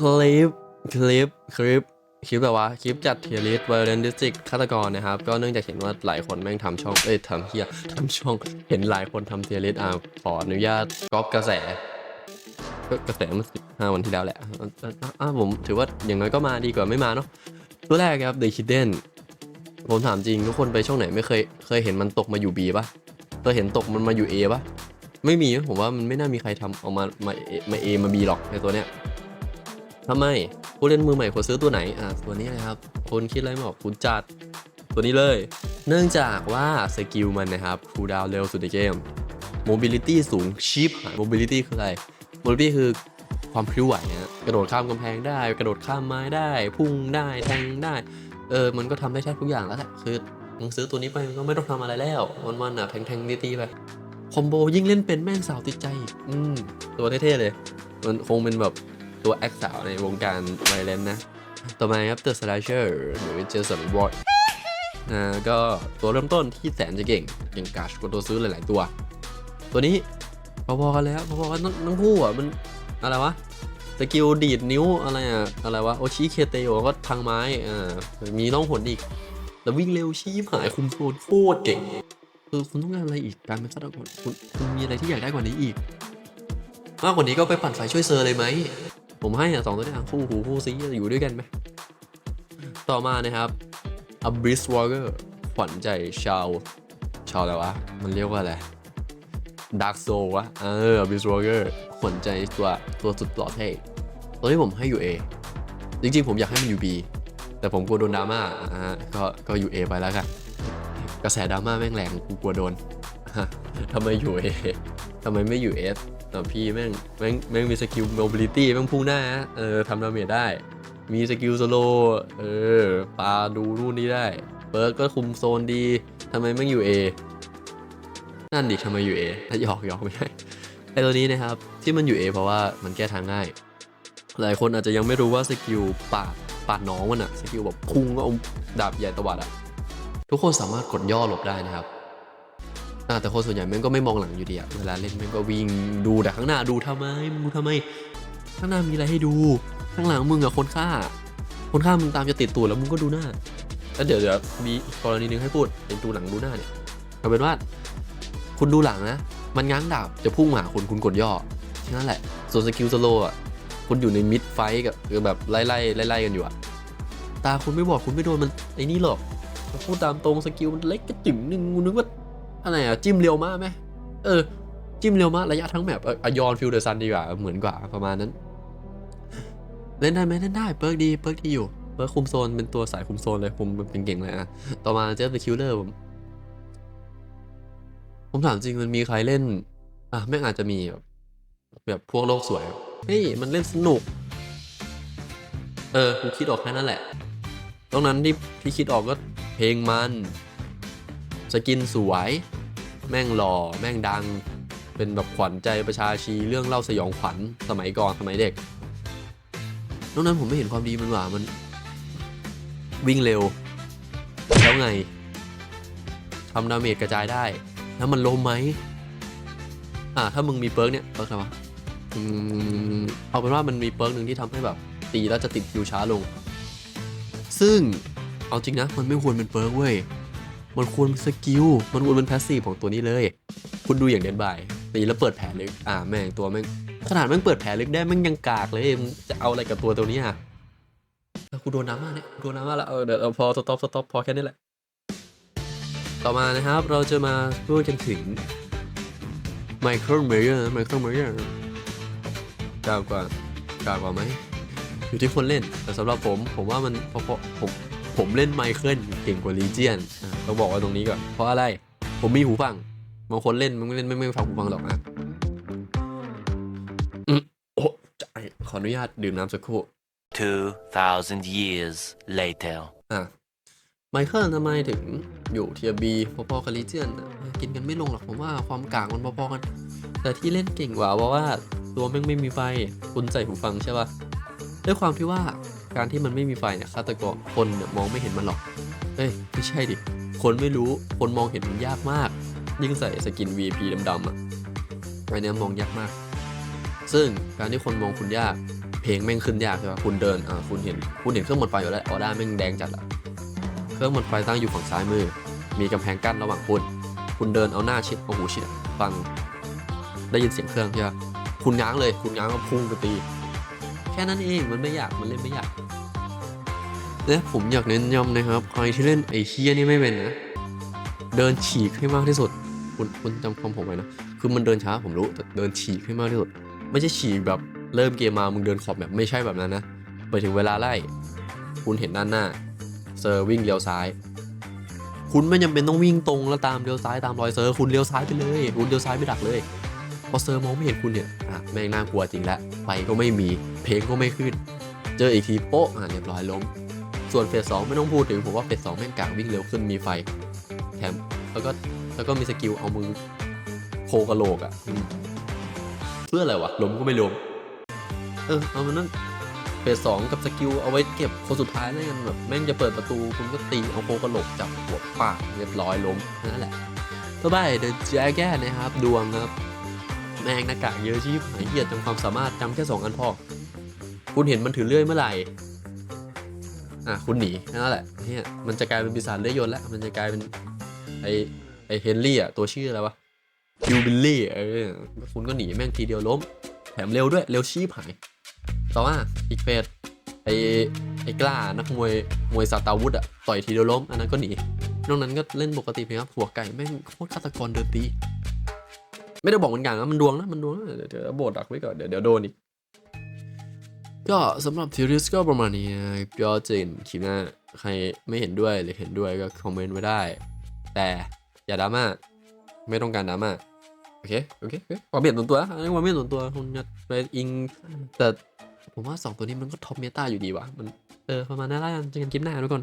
คลิป คลิป คลิป คลิปแบบว่า คลิปจัดเทียริสไวเลนดิสติกฆาตกรนะครับ ก็เนื่องจากเห็นว่าหลายคนแม่งทำช่อง เอ้ยทำเฮียทำช่อง เห็นหลายคนทำเทียริสอะขออนุญาตก๊อปกระแสก็กระแสมันสิบห้าวันที่แล้วแหละอะอะอะผมถือว่าอย่างน้อยก็มาดีกว่าไม่มาเนาะ ตัวแรกครับ The Hidden ผมถามจริงทุกคนไปช่องไหนไม่เคย เคยเห็นมันตกมาอยู่ B ปะเคยเห็นตกมันมาอยู่ A ปะไม่มี ผมว่ามันไม่น่ามีใครทำเอามา มา A มา A มา B หรอกในตัวเนี้ย ทำไมผู้เล่นมือใหม่ควรซื้อตัวไหนอะตัวนี้นะครับคุณคิดอะไรไม่ออกคุณจัดตัวนี้เลย เนื่องจากว่าสกิลมันนะครับคูดาวเร็วสุดในเกม mobility สูงชิป mobility คืออะไร mobility คือความพลิ้วไหวนะกระโดดข้ามกำแพงได้ กระโดดข้ามไม้ได้ พุ่งได้แทงได้เออมันก็ทำได้แทบทุกอย่างแล้วแหละคือมึงซื้อตัวนี้ไปมันก็ไม่ต้องทำอะไรแล้ววันๆอะแทงๆตีๆไปคอมโบยิ่งเล่นเป็นแม่งสาวติดใจ อืมตัวเท่ๆเลย มันคงเป็นแบบ ตัวแอคสาวในวงการไวเลนนะ ต่อมาครับ The Slasher หรือ Jason Ward อ่าก็ตัวเริ่มต้นที่แสนจะเก่งเก่งกาชกวตัวซื้อหลาย ๆ ตัว ตัวนี้พอๆกันแล้วพอๆกันทั้งคู่อะมันอะไรวะสกิลดีดนิ้วอะไรอะอะไรวะโอชิเคเตโอก็ทางไม้อ่ามีน้องหนอีก แล้ววิ่งเร็วชีพหายคุมโซนโคตรเก่งคือคุณต้องการอะไรอีกการเป็นฆาตกรคุณคุณมีอะไรที่อยากได้กว่านี้อีก มากกว่านี้ก็ไปปั่นไฟช่วยเซอร์เลยไหม ผมให้อะสองตัวเนี้คู่หูคู่ซีอยู่ด้วยกันไหมต่อมานะครับ Abyss Walker ขวัญใจชาวชาวอะไรวะ มันเรียกว่าอะไร Dark Soul วะเออ Abyss Walker ขวัญใจตัวตัวสุดหล่อเท่ตัวที่ผมให้อยู่ A จริงๆ ผมอยากให้มันอยู่ B แต่ผมกลัวโดนดราม่าอ่าก็ก็อยู่ A ไปแล้วกันกระแสดราม่าแม่งแรงกูกลัวโดนทำไมอยู่ A ทำไมไม่อยู่ S อะพี่แม่งแม่งแม่งมีสกิล mobility แม่งพุ่งหน้าเออทำดาเมจได้ มีสกิลสโลเออปาดูนู่นนี่ได้เปิร์กก็คุมโซนดีทำไมแม่งอยู่ A นั่นดิทำไมอยู่ A ถ้าหยอกหยอกไม่ใช่ไอตัวนี้นะครับที่มันอยู่ A เพราะว่ามันแก้ทางง่าย หลายคนอาจจะยังไม่รู้ว่าสกิลปาดปาดน้องมันอะสกิลแบบพุ่งก็เอาดาบใหญ่ตวัดอะทุกคนสามารถกดย่อหลบได้นะครับ แต่คนส่วนใหญ่แม่งก็ไม่มองหลังอยู่ดีอะเวลาเล่นแม่งก็วิ่งดูแต่ข้างหน้าดูทำไมมึงดูทำไม ข้างหน้ามีอะไรให้ดู ข้างหลังมึงอะคนฆ่า คนฆ่ามึงตามจะติดตูดแล้วมึงก็ดูหน้าแล้วเดี๋ยวเดี๋ยวมีกรณีหนึงให้พูดเป็นดูหลังดูหน้าเนี่ยเอาเป็นว่าคุณดูหลังนะ มันง้างดาบจะพุ่งมาหาคุณคุณกดย่อแค่นั้นแหละ ส่วนสกิลสโลอะคุณอยู่ในมิดไฟกับคือแบบไล่ไล่ไล่ไล่กันอยู่อะตาคุณไม่บอกคุณไม่โดนมันไอ้นี่หรอกพูดตามตรงสกิลมันเล็กกระจิ๋มนึงกูนึกว่า อะไรอะจิ้มเร็วมากไหมเออ จิ้มเร็วมากระยะทั้งแมปอายอนฟิลเดอร์ซันดีกว่า เหมือนกว่าประมาณนั้น เล่นได้ไหมเล่นได้เปิร์กดีเปิร์กดีอยู่เปิร์กคุมโซนเป็นตัวสายคุมโซนเลยคุมเป็นเก่งเลยอะต่อมาเจอเดอะคิลเลอร์ผมผมถามจริงมันมีใครเล่น อะแม่อาจจะมีแบบแบบพวกโลกสวยเฮ้ยมันเล่นสนุก เออกูคิดออกแค่นั้นแหละตรงนั้นที่ที่คิดออกก็เพลงมัน สกินสวย แม่งหล่อ แม่งดัง เป็นแบบขวัญใจประชาชีเรื่องเล่าสยองขวัญสมัยก่อนสมัยเด็กนอกนั้นผมไม่เห็นความดีมันหว่ามันวิ่งเร็ว แล้วไงทำดาเมจกระจายได้ แล้วมันล้มไหมอ่าถ้ามึงมีเปิร์กเนี่ยเปิร์กอะไรวะเอาเป็นว่ามันมีเปิร์กหนึ่งที่ทำให้แบบ ตีแล้วจะติดคิวช้าลง ซึ่งเอาจริงนะ มันไม่ควรเป็นเปิร์กเว้ย มันควรเป็นสกิล มันควรเป็นแพสซีฟของตัวนี้เลย คุณดูอย่างเดนบายตีแล้วเปิดแผลลึก อ่าแม่งตัวแม่งขนาดแม่งเปิดแผลลึกได้แม่งยังกากเลยมึงจะเอาอะไรกับตัวตัวนี้อะแล้วกูโดนน้ำมาเนี่ยโดนน้ำมาแล้วเออเดี๋ยวเอาพอสต็อปสต็อปพอแค่นี้แหละ ต่อมานะครับเราจะมาพูดกันถึงไมเคิลเมเยอร์ไมเคิลเมเยอร์กล้ากว่ากล้ากว่าไหมอยู่ที่คนเล่นแต่สำหรับผม ผมว่ามันพราะเพราะผม ผมเล่นไมเคิลเก่งกว่าลีเจียนต้องบอกไว่าตรงนี้ก่อน เพราะอะไร ผมมีหูฟัง บางคนเล่นมันไม่เล่นไม่ไม่ฟังหูฟังหรอกนะอืมโอ้ใจขออนุญาตดื่มน้ำสักครู่2,000 years later. อะไมเคิลทำไมถึงอยู่เทียบีพอๆกับลีเจียนอะกินกันไม่ลงหรอกผมว่าความกากมันพอๆกัน แต่ที่เล่นเก่งกว่าเพราะว่าตัวแม่งไม่มีไฟคุณใส่หูฟังใช่ป่ะด้วยความที่ว่า การที่มันไม่มีไฟเนี่ยฆาตกรคนเนี่ยมองไม่เห็นมันหรอก เอ้ยไม่ใช่ดิ คนไม่รู้ คนมองเห็นมันยากมาก ยิ่งใส่สกิน VIP ดำๆอะอันนี้มองยากมาก ซึ่งการที่คนมองคุณยาก เพลงแม่งขึ้นยากใช่ปะคุณเดิน อ่า คุณเห็น คุณเห็นเครื่องหมดไฟอยู่แล้วออด้าแม่งแดงจัดอะเครื่องหมดไฟตั้งอยู่ฝั่งซ้ายมือ มีกำแพงกั้นระหว่างคุณ คุณเดินเอาหน้าชิดเอาหูชิดฟัง ได้ยินเสียงเครื่องใช่ปะคุณง้างเลย คุณง้างก็พุ่งไปตี แค่นั้นเอง มันไม่ยาก มันเล่นไม่ยาก และผมอยากเน้นย้ำนะครับ ใครที่เล่นไอ้เฮียนี่ไม่เป็นนะ เดินฉีกให้มากที่สุด คุณคุณจำคำผมไว้นะ คือมันเดินช้าผมรู้แต่เดินฉีกให้มากที่สุด ไม่ใช่ฉีกแบบเริ่มเกมมามึงเดินขอบแบบไม่ใช่แบบนั้นนะไปถึงเวลาไล่ คุณเห็นด้านหน้าเซอร์วิ่งเลี้ยวซ้าย คุณไม่จำเป็นต้องวิ่งตรงแล้วตามเลี้ยวซ้ายตามรอยเซอร์คุณเลี้ยวซ้ายไปเลยคุณเลี้ยวซ้ายไปดักเลยพอเซอร์มองไม่เห็นคุณเนี่ยอะแม่งน่ากลัวจริงแล้วไฟก็ไม่มีเพลงก็ไม่ขึ้น เจออีกทีโป๊ะอะเรียบร้อยล้ม ส่วนเฟสสองไม่ต้องพูดถึงผมว่าเฟสสองแม่งกางวิ่งเร็วขึ้นมีไฟแถมแล้วก็แล้วก็มีสกิลเอามือโคกระโหลกอะเพื่ออะไรวะล้มก็ไม่ล้มเออเอามันนั่นเฟสสองกับสกิลเอาไว้เก็บคนสุดท้ายแล้วกันแบบแม่งจะเปิดประตูคุณก็ตีเอาโคกระโหลกจับหัวปากเรียบร้อยล้มนั่นแหละต่อไปเดอะแจแกนะครับ ดวงครับ แม่งหน้ากากเยอะชีพหายเหี้ยจำความสามารถจำแค่สองอันพอคุณเห็นมันถือเลื่อยเมื่อไหร่ อะคุณหนีนั่นแหละเนี่ยมันจะกลายเป็นปีศาจเลื่อยยนแล้วมันจะกลายเป็นไอไอเฮนรี่อะตัวชื่ออะไรวะคิวบิลลี่เออคุณก็หนีแม่งทีเดียวล้ม แถมเร็วด้วยเร็วชีพหายต่อมาอีกเฟสไอไอกล้านักมวยมวยซาตาวุธอะต่อยทีเดียวล้ม อันนั้นก็หนีนอกนั้นก็เล่นปกติเพียงครับหัวไก่แม่งโคตรฆาตกรเดินตีไม่ได้บอกเหมือนกันนะมันดวงนะมันดวงนะเดี๋ยวเดี๋ยวโบดดักไว้ก่อนเดี๋ยวเดี๋ยวโดนอีก ก็สำหรับทีริสก็ประมาณนี้ก็เจนคลิปหน้าใครไม่เห็นด้วยหรือเห็นด้วยก็คอมเมนต์ไว้ได้ แต่อย่าดราม่าไม่ต้องการดราม่าโอเคโอเคความเปลี่ยนส่วนตัวนะอันนี้ความเห็นส่วนตัวคุณจะไปอิงแต่ผมว่าสองตัวนี้มันก็ท็อปเมตาอยู่ดีว่ะมันเออประมาณนั้นละกันเจอกันคลิปหน้าทุกคน